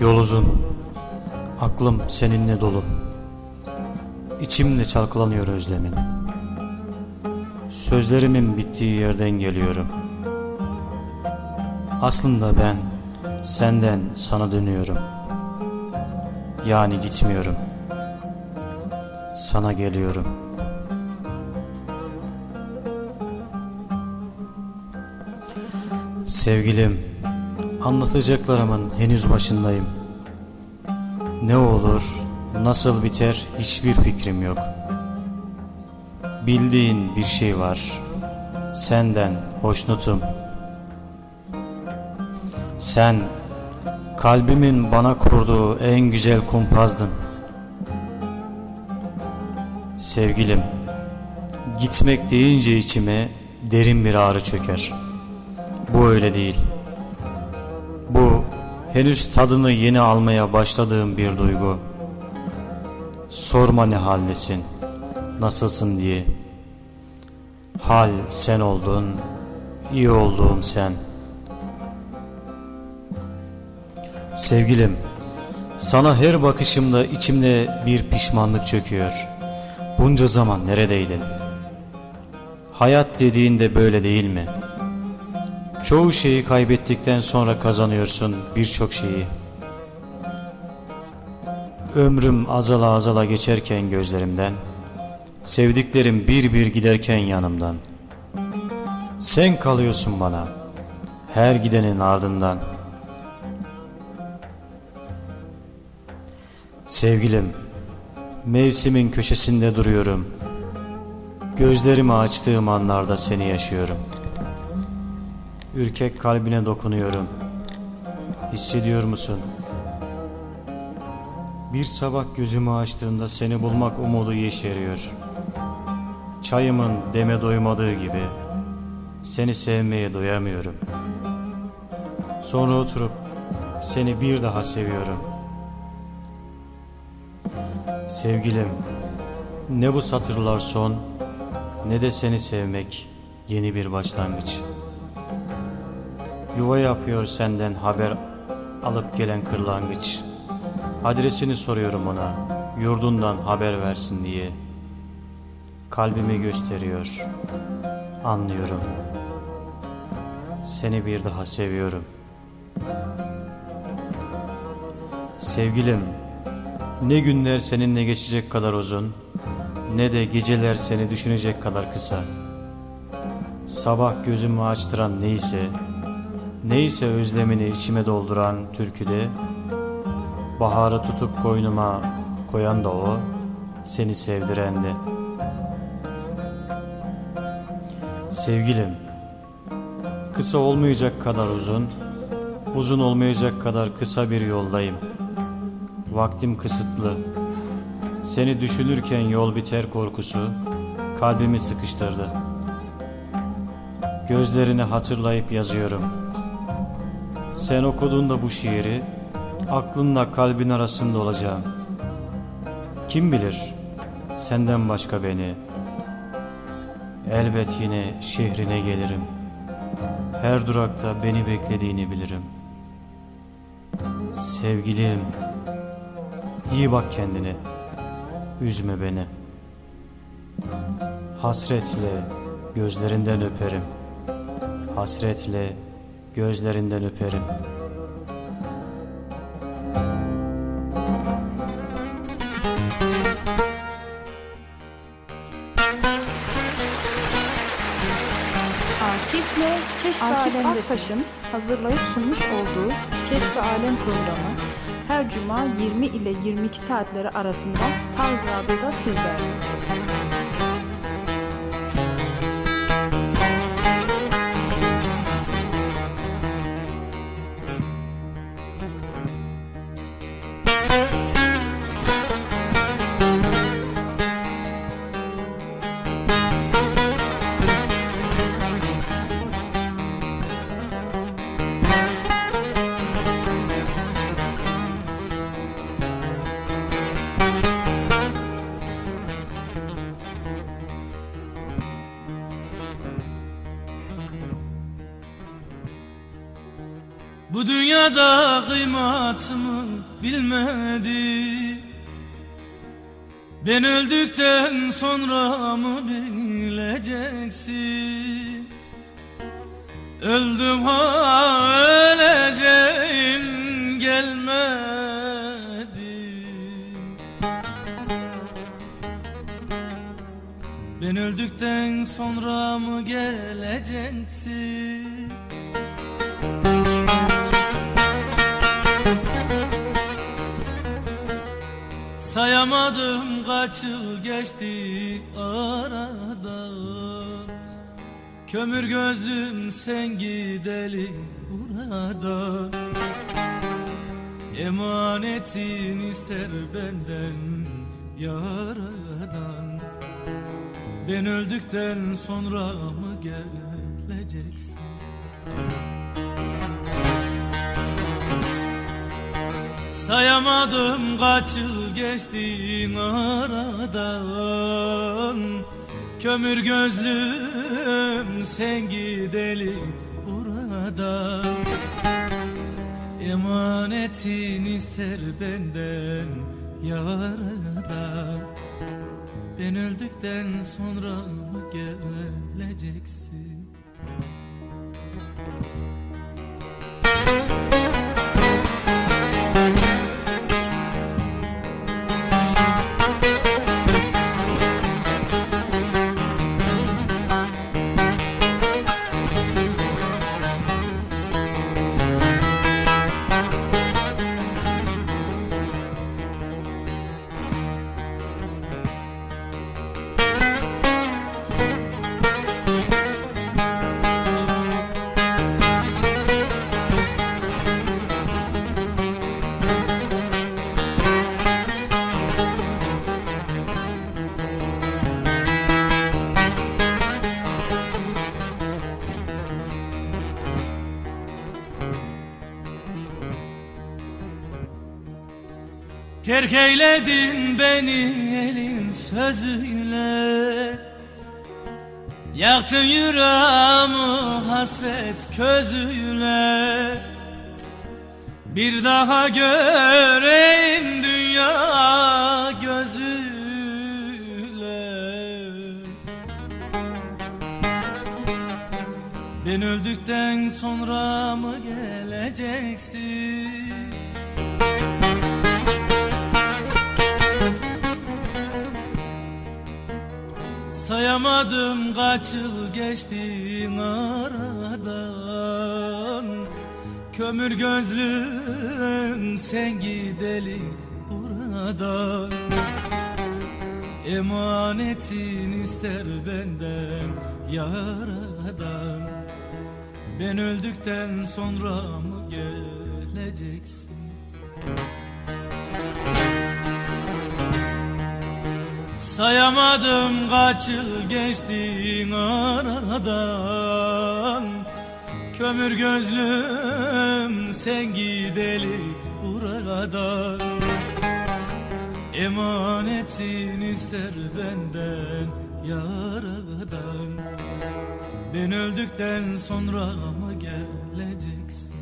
Yol uzun. Aklım seninle dolu. İçimle çalkalanıyor özlemin. Sözlerimin bittiği yerden geliyorum. Aslında ben senden sana dönüyorum. Yani gitmiyorum. Sana geliyorum. Sevgilim, anlatacaklarımın henüz başındayım. Ne olur, nasıl biter hiçbir fikrim yok. Bildiğin bir şey var. Senden hoşnutum. Sen kalbimin bana kurduğu en güzel kumpazdın. Sevgilim, gitmek deyince içime derin bir ağrı çöker. Bu öyle değil. Bu henüz tadını yeni almaya başladığım bir duygu. Sorma ne haldesin, nasılsın diye. Hal sen oldun, iyi olduğum sen. Sevgilim, sana her bakışımda içimde bir pişmanlık çöküyor. Bunca zaman neredeydin? Hayat dediğinde böyle değil mi? Çoğu şeyi kaybettikten sonra kazanıyorsun birçok şeyi. Ömrüm azala azala geçerken gözlerimden, sevdiklerim bir bir giderken yanımdan. Sen kalıyorsun bana, her gidenin ardından. Sevgilim, mevsimin köşesinde duruyorum. Gözlerimi açtığım anlarda seni yaşıyorum. Ürkek kalbine dokunuyorum. Hissediyor musun? Bir sabah gözümü açtığımda seni bulmak umudu yeşeriyor. Çayımın deme doymadığı gibi seni sevmeye doyamıyorum. Sonra oturup seni bir daha seviyorum. Sevgilim, ne bu satırlar son, ne de seni sevmek yeni bir başlangıç. Yuva yapıyor senden haber alıp gelen kırlangıç. Adresini soruyorum ona, yurdundan haber versin diye. Kalbimi gösteriyor, anlıyorum. Seni bir daha seviyorum. Sevgilim, ne günler seninle geçecek kadar uzun, ne de geceler seni düşünecek kadar kısa. Sabah gözümü açtıran neyse, neyse özlemini içime dolduran türküde, baharı tutup koynuma koyan da o, seni sevdiren de. Sevgilim, kısa olmayacak kadar uzun, uzun olmayacak kadar kısa bir yoldayım. Vaktim kısıtlı. Seni düşünürken yol biter korkusu kalbimi sıkıştırdı. Gözlerini hatırlayıp yazıyorum. Sen okuduğunda bu şiiri aklınla kalbin arasında olacağım. Kim bilir senden başka beni. Elbet yine şehrine gelirim. Her durakta beni beklediğini bilirim. Sevgilim, iyi bak kendine. Üzme beni. Hasretle gözlerinden öperim. Hasretle gözlerinden öperim. Akif'le Keşfe Akif. Aktaş'ın hazırlayıp sunmuş olduğu Keşfe Alem programı her cuma 20 ile 22 saatleri arasında Tarz Radyo'da sizlerle. Bu dünyada kıymatımı bilmedi? Ben öldükten sonra mı bileceksin? Öldüm ha öleceğim gelmedi. Ben öldükten sonra mı geleceksin Sayamadım kaç yıl geçti aradan Kömür gözlüm sen gideli buradan Emanetin ister benden yaradan. Ben öldükten sonra mı geleceksin Sayamadım kaç yıl geçti aradan. Kömür gözlüm sen gideli buradan Emanetin ister benden yaradan Ben öldükten sonra mı geleceksin Terk eyledin beni elin sözüyle. Yaktın yüreğimi hasret közüyle. Bir daha göreyim dünya gözüyle. Ben öldükten sonra mı geleceksin Sayamadım kaç yıl geçti aradan. Kömür gözlüm sen gideli buradan. Emanetin ister benden yaradan. Ben öldükten sonra mı geleceksin Sayamadım kaç yıl geçti aradan. Kömür gözlüm sen gideli buradan. Emanetin ister benden yaradan Ben öldükten sonra mı geleceksin